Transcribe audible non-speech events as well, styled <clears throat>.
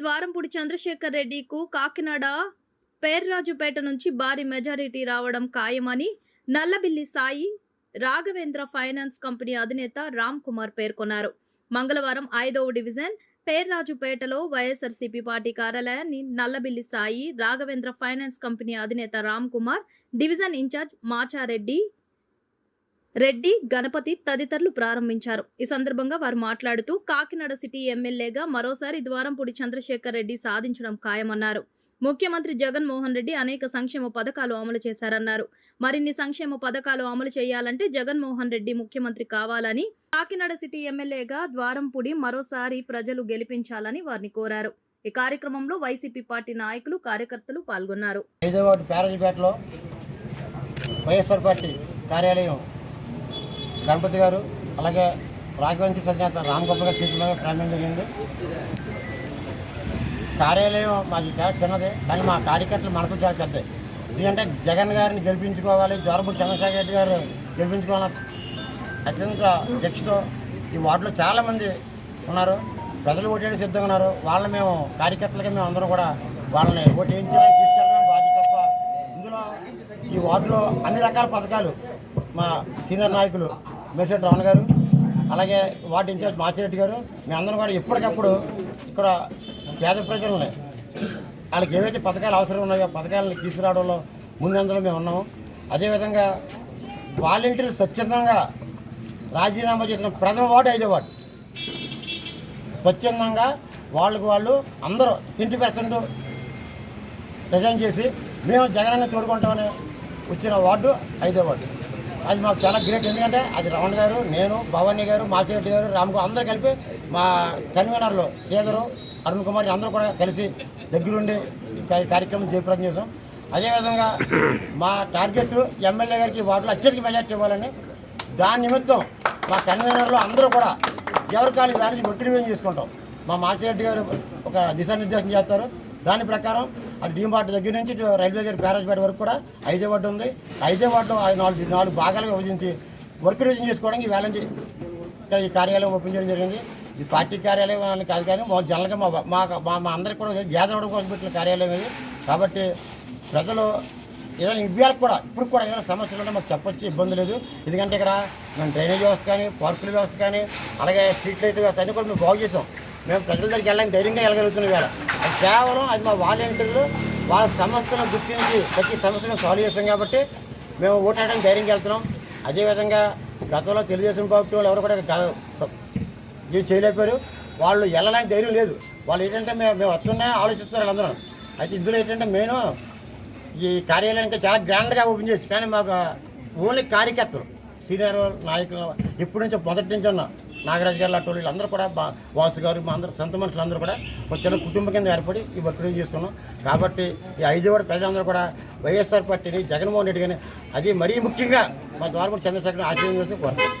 ద్వారంపూడి చంద్రశేఖర్ రెడ్డికు కాకినాడ పేర్రాజుపేట నుంచి భారీ మెజారిటీ రావడం ఖాయమని నల్లబిల్లి సాయి రాఘవేంద్ర ఫైనాన్స్ కంపెనీ అధినేత రామ్ కుమార్ పేర్కొన్నారు. మంగళవారం ఐదవ డివిజన్ పేర్రాజుపేటలో వైఎస్ఆర్సీపీ పార్టీ కార్యాలయాన్ని నల్లబిల్లి సాయి రాఘవేంద్ర ఫైనాన్స్ కంపెనీ అధినేత రామ్ కుమార్ డివిజన్ ఇన్ఛార్జ్ మాచారెడ్డి రెడ్డి గణపతి తదితరులు ప్రారంభించారు. ఈ సందర్భంగా వారు మాట్లాడుతూ కాకినాడ సిటీ ఎమ్మెల్యేగా మరోసారి ద్వారంపూడి చంద్రశేఖర్ రెడ్డి సాధించడం ఖాయమన్నారు. ముఖ్యమంత్రి జగన్మోహన్ రెడ్డి అనేక సంక్షేమ పథకాలు అమలు చేశారన్నారు. మరిన్ని సంక్షేమ పథకాలు అమలు చేయాలంటే జగన్మోహన్ రెడ్డి ముఖ్యమంత్రి కావాలని కాకినాడ సిటీ ఎమ్మెల్యేగా ద్వారంపూడి మరోసారి ప్రజలు గెలిపించాలని వారిని కోరారు. ఈ కార్యక్రమంలో వైసీపీ పార్టీ నాయకులు కార్యకర్తలు పాల్గొన్నారు. వైఎస్ఆర్ పార్టీ కార్యాలయం గణపతి గారు అలాగే రాఘవంశ సజ్ఞాత రామ్ గోపాల్ గారి చేతుల్లో ప్రారంభం జరిగింది. కార్యాలయం మాది చాలా చిన్నది కానీ మా కార్యకర్తలు మనకు చాలా పెద్దది ఎందుకంటే జగన్ గారిని గెలిపించుకోవాలి జోరపూడి చంద్రశేఖర రెడ్డి గారు గెలిపించుకోవాలి అత్యంత దీక్షతో ఈ వార్డులో చాలామంది ఉన్నారు. ప్రజలు ఓటేయడం సిద్ధంగా ఉన్నారు. వాళ్ళని మేము కార్యకర్తలుగా మేము అందరం కూడా వాళ్ళని ఓటేయించడానికి తీసుకెళ్ళడం బాధ్యత తప్ప ఇందులో ఈ వార్డులో అన్ని రకాల పథకాలు మా సీనియర్ నాయకులు మేషెట్ రమణ గారు అలాగే వార్డు ఇన్ఛార్జ్ మాచిరెడ్డి గారు మేము అందరం కూడా ఎప్పటికప్పుడు ఇక్కడ పేద ప్రజలు ఉన్నాయి. వాళ్ళకి ఏవైతే పథకాలు అవసరం ఉన్నాయో పథకాలను తీసుకురావడంలో ముందంజలో మేము ఉన్నాము. అదేవిధంగా వాలంటీర్లు స్వచ్ఛందంగా రాజీనామా చేసిన ప్రథమ వార్డు ఐదో వార్డు. స్వచ్ఛందంగా వాళ్ళకు వాళ్ళు అందరూ సెంటీ పర్సెంట్ రిజైన్ చేసి మేము జగనాన్ని తోడుకుంటామని వచ్చిన వార్డు ఐదో వార్డు. అది మాకు చాలా గ్రేట్. ఎందుకంటే అది రమణ గారు నేను భవానీ గారు మాచిరెడ్డి గారు రామ్ అందరూ కలిపి మా కన్వీనర్లో శ్రీధరు అరుణ్ కుమార్ అందరూ కూడా కలిసి దగ్గరుండి కార్యక్రమం జయప్రదం చేసాం అదేవిధంగా <clears throat> మా టార్గెట్ ఎమ్మెల్యే గారికి వార్డులో అత్యధిక మెజార్టీ ఇవ్వాలని దాని నిమిత్తం మా కన్వీనర్లు అందరూ కూడా ఎవరి కాలు దానికి ఒత్తిడి వేయం చేసుకుంటాం. మా మాచిరెడ్డి గారు ఒక దిశానిర్దేశం చేస్తారు. దాని ప్రకారం డీమార్ట్ దగ్గర నుంచి రైల్వే గేట్ బ్యారేజ్పేట వరకు కూడా ఐదే వార్డు ఉంది. ఐదే వార్డు నాలుగు నాలుగు భాగాలుగా విభజించి వర్క్ డివిజన్ చేసుకోవడానికి వేలంటి ఇక్కడ ఈ కార్యాలయం ఓపెన్ చేయడం జరిగింది. ఈ పార్టీ కార్యాలయం అని కాదు కానీ మా జనరల్గా మా మా మా అందరికి కూడా గ్యాదర్ అవడం కోసం పెట్టిన కార్యాలయం ఇది. కాబట్టి ప్రజలు ఏదైనా ఇవ్వాలి కూడా ఇప్పుడు కూడా ఏదైనా సమస్యలు ఉంటే మాకు చెప్పొచ్చు ఇబ్బంది లేదు. ఎందుకంటే ఇక్కడ మేము డ్రైనేజ్ వ్యవస్థ కానీ పార్కుల వ్యవస్థ కానీ అలాగే స్ట్రీట్ లైట్ వ్యవస్థ అన్నీ కూడా మేము బాగు చేసాం. మేము ప్రజల దగ్గరికి వెళ్ళడానికి ధైర్యంగా వెళ్ళగలుగుతున్నాం వేళ కేవలం అది మా వాలంటీర్లు వాళ్ళ సమస్యలను గుర్తించి ప్రతి సమస్యను సాల్వ్ చేస్తాం కాబట్టి మేము ఓటాడడం ధైర్యంగా వెళ్తున్నాం. అదేవిధంగా గతంలో తెలుగుదేశం పార్టీ వాళ్ళు ఎవరు కూడా ఇది చేయలేకపోయారు. వాళ్ళు వెళ్ళడానికి ధైర్యం లేదు. వాళ్ళు ఏంటంటే మేము మేము వస్తున్నా ఆలోచిస్తున్నారు అందరూ అయితే ఇందులో ఏంటంటే నేను ఈ కార్యాలయానికి చాలా గ్రాండ్గా ఓపెన్ చేయొచ్చు కానీ మాకు ఓన్లీ కార్యకర్తలు సీనియర్ నాయకులు ఇప్పటి నుంచి మొదటి నుంచి ఉన్నాం. నాగరాజు గారు లాంటి వాళ్ళు అందరూ కూడా బా వాసు గారు మా అందరూ సొంత మనుషులు అందరూ కూడా ఒక చిన్న కుటుంబం కింద ఏర్పడి ఈ వర్క్ చేసుకున్నాం. కాబట్టి ఈ ఐదువాడ ప్రజలందరూ కూడా వైఎస్ఆర్ పార్టీని జగన్మోహన్ రెడ్డి గారిని అది మరీ ముఖ్యంగా మా ద్వారపూడి చంద్రశేఖర్ ఆశీర్వదించి కోరుతాం